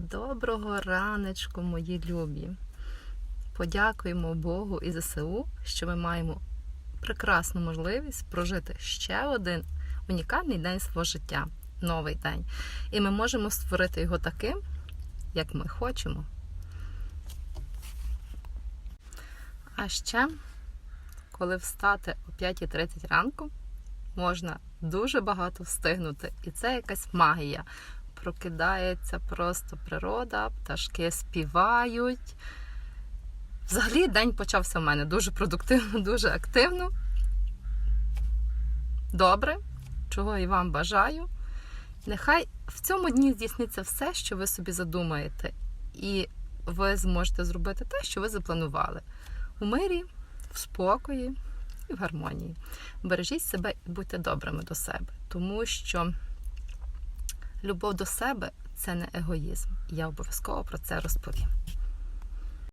Доброго ранечку, мої любі. Подякуємо Богу і ЗСУ, що ми маємо прекрасну можливість прожити ще один унікальний день свого життя, новий день. І ми можемо створити його таким, як ми хочемо. А ще, коли встати о 5.30 ранку, можна дуже багато встигнути. І це якась магія. Прокидається просто природа, пташки співають. Взагалі день почався в мене дуже продуктивно, дуже активно. Добре, чого і вам бажаю. Нехай в цьому дні здійсниться все, що ви собі задумаєте, і ви зможете зробити те, що ви запланували. У мирі, в спокої і в гармонії. Бережіть себе і будьте добрими до себе, тому що любов до себе це не егоїзм. Я обов'язково про це розповім.